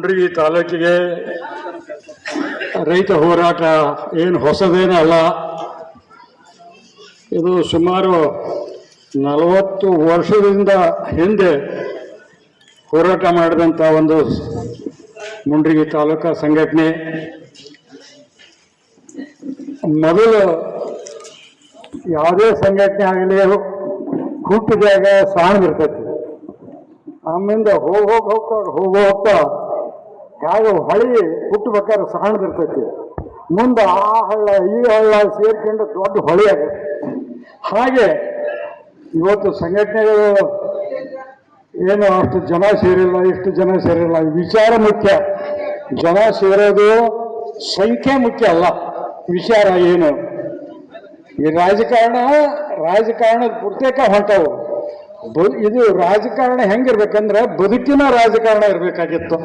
ಮುಂಡ್ರಿಗಿ ತಾಲೂಕಿಗೆ ರೈತ ಹೋರಾಟ ಏನು ಹೊಸದೇನೂ ಅಲ್ಲ. ಇದು ಸುಮಾರು ನಲವತ್ತು ವರ್ಷದಿಂದ ಹಿಂದೆ ಹೋರಾಟ ಮಾಡಿದಂಥ ಒಂದು ಮುಂಡ್ರಿಗಿ ತಾಲೂಕಾ ಸಂಘಟನೆ. ಮೊದಲು ಯಾವುದೇ ಸಂಘಟನೆ ಆಗಲಿ ಹುಟ್ಟಿದಾಗ ಸಾಣ್ದಿರ್ತೈತಿ ಆಮೇಲೆ ಹೋಗಿ ಹೋಗಿ ಹೋಗ್ತಾ ಹೋಗೋ ಹೋಗ್ತಾ ಹೇಗೆ ಹೊಳಿ ಹುಟ್ಟಬೇಕಾದ್ರೆ ಸಣ್ಣದಿರ್ತೈತಿ ಮುಂದೆ ಆ ಹಳ್ಳ, ಈ ಹಳ್ಳ ಸೇರ್ಕೊಂಡು ದೊಡ್ಡ ಹೊಳಿ ಆಗುತ್ತೆ ಹಾಗೆ ಇವತ್ತು ಸಂಘಟನೆಗಳು ಏನು ಅಷ್ಟು ಜನ ಸೇರಿಲ್ಲ, ಇಷ್ಟು ಜನ ಸೇರಿಲ್ಲ. ವಿಚಾರ ಮುಖ್ಯ. ಜನ ಸೇರೋದು ಸಂಖ್ಯೆ ಮುಖ್ಯ ಅಲ್ಲ. ವಿಚಾರ ಏನು? ಈ ರಾಜಕಾರಣ, ರಾಜಕಾರಣದ ಪ್ರತ್ಯೇಕ ಹೊಂಟವು. ಇದು ರಾಜಕಾರಣ ಹೆಂಗಿರ್ಬೇಕಂದ್ರೆ ಬದುಕಿನ ರಾಜಕಾರಣ ಇರಬೇಕಾಗಿತ್ತು.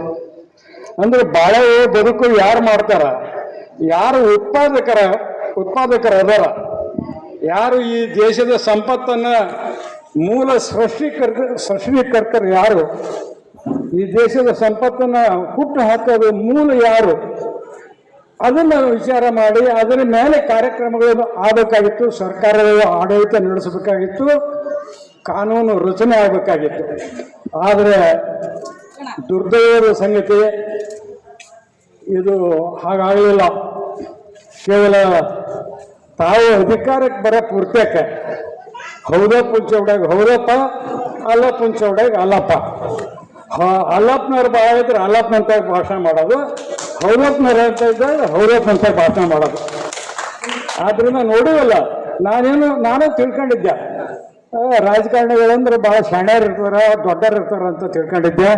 ಅಂದ್ರೆ ಬಾಳೆ ಬದುಕು ಯಾರು ಮಾಡ್ತಾರ? ಯಾರು ಉತ್ಪಾದಕರ ಉತ್ಪಾದಕರ ಅದಾರ ಯಾರು ಈ ದೇಶದ ಸಂಪತ್ತನ್ನ ಮೂಲ ಸೃಷ್ಟಿಕರ್ತ, ಸೃಷ್ಟಿಕರ್ತರು ಯಾರು? ಈ ದೇಶದ ಸಂಪತ್ತನ್ನ ಹುಟ್ಟು ಹಾಕೋದು ಮೂಲ ಯಾರು? ಅದನ್ನ ವಿಚಾರ ಮಾಡಿ, ಅದರ ಮೇಲೆ ಕಾರ್ಯಕ್ರಮಗಳನ್ನು ಆಗಬೇಕಾಗಿತ್ತು, ಸರ್ಕಾರದ ಆಡಳಿತ ನಡೆಸಬೇಕಾಗಿತ್ತು, ಕಾನೂನು ರಚನೆ ಆಗಬೇಕಾಗಿತ್ತು. ಆದರೆ ದುರ್ದೈವದ ಸಂಗತಿ ಇದು ಹಾಗಾಗಲಿಲ್ಲ. ಕೇವಲ ತಾವು ಅಧಿಕಾರಕ್ಕೆ ಬರೋ ಪೂರ್ತಿಯಕ್ಕೆ ಹೌದೋ ಚೌಡಾಗ ಹೌದಪ್ಪ ಅಲ್ಲಪ್ಪ ಚೌಡಾಗ ಅಲ್ಲಪ್ಪ. ಅಲ್ಲಪ್ಪನವ್ರು ಭಾಳ ಇದ್ರೆ ಅಲ್ಲಪ್ಪನಂತ ಭಾಷಣ ಮಾಡೋದು, ಹೌದಪ್ಪನವ್ರು ಅಂತ ಇದ್ದಾಗ ಹೌದಪ್ಪನಂತ ಭಾಷಣ ಮಾಡೋದು. ಆದ್ರಿಂದ ನೋಡುವಲ್ಲ ನಾನೇನು, ನಾನು ತಿಳ್ಕೊಂಡಿದ್ದೆ. ರಾಜಕಾರಣಿಗಳಂದ್ರೆ ಭಾಳ ಶಾಣ್ಯರು ಇರ್ತಾರ, ದೊಡ್ಡರು ಇರ್ತಾರ ಅಂತ ತಿಳ್ಕೊಂಡಿದ್ದೆ.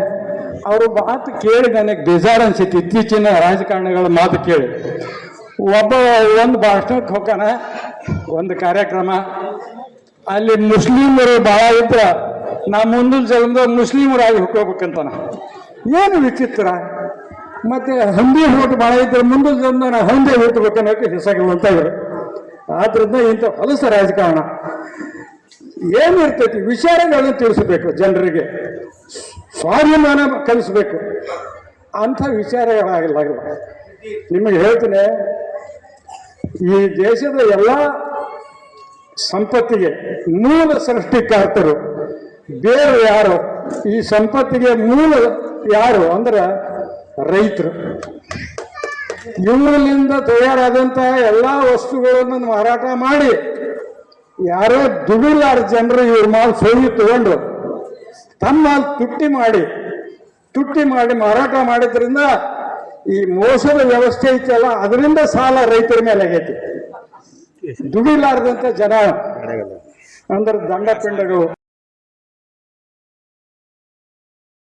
ಅವರು ಮಾತು ಕೇಳಿ ನನಗೆ ಬೇಜಾರು ಅನ್ಸಿತ್ತು ಇತ್ತೀಚಿನ ರಾಜಕಾರಣಿಗಳ ಮಾತು ಕೇಳಿ. ಒಬ್ಬ ಒಂದು ಭಾಷಣಕ್ಕೆ ಹೋಗೋಣ ಒಂದು ಕಾರ್ಯಕ್ರಮ. ಅಲ್ಲಿ ಮುಸ್ಲಿಮರು ಭಾಳ ಇದ್ರ. ನಾ ಮುಂದಿನ ಜನ್ಮದಾಗ ಮುಸ್ಲಿಮರಾಗಿ ಹುಟ್ಕೋಬೇಕಂತಾನ ಏನು ವಿಚಿತ್ರ. ಮತ್ತೆ ಹಂದಿ ಹೋಟ್ ಭಾಳ ಇದ್ರೆ ಮುಂದಿನ ಜನ್ಮ ನಾ ಹಂದಿ ಹುಟ್ಟಬೇಕನ್ನೋಕೆ ಅಂತ ಇವರು ಆದ್ರಿಂದ ಇಂಥ ಹೊಲಸ ರಾಜಕಾರಣ. ಏನಿರ್ತೈತಿ? ವಿಚಾರಗಳನ್ನು ತಿಳಿಸಬೇಕು ಜನರಿಗೆ. ಸ್ವಾಭಿಮಾನ ಕಲಿಸ್ಬೇಕು. ಅಂಥ ವಿಚಾರಗಳಾಗಿಲ್ಲ ನಿಮಗೆ ಹೇಳ್ತೀನಿ, ಈ ದೇಶದ ಎಲ್ಲ ಸಂಪತ್ತಿಗೆ ಮೂಲ ಸೃಷ್ಟಿಕರ್ತರು, ಬೇರೆ ಯಾರು? ಈ ಸಂಪತ್ತಿಗೆ ಮೂಲ ಯಾರು ಅಂದ್ರೆ ರೈತರು. ಇವರಿಂದ ತಯಾರಾದಂಥ ಎಲ್ಲ ವಸ್ತುಗಳನ್ನು ಮಾರಾಟ ಮಾಡಿ, ಯಾರೋ ದುಡಿಲಾರ ಜನರು ಇವ್ರ ಮಾಲ್ ಸೋಗಿ ತಗೊಂಡು ತಮ್ಮ ತುಟ್ಟಿ ಮಾಡಿ ತುಟ್ಟಿ ಮಾಡಿ ಮಾರಾಟ ಮಾಡಿದ್ರಿಂದ ಈ ಮೋಸದ ವ್ಯವಸ್ಥೆ ಐತಲ್ಲ, ಅದರಿಂದ ಸಾಲ ರೈತರ ಮೇಲೆ ಆಗೈತಿ. ದುಡಿಲಾರ್ದಂತ ಜನ. ಅಂದ್ರೆ ದಂಡ ಪಿಂಡಗಳು.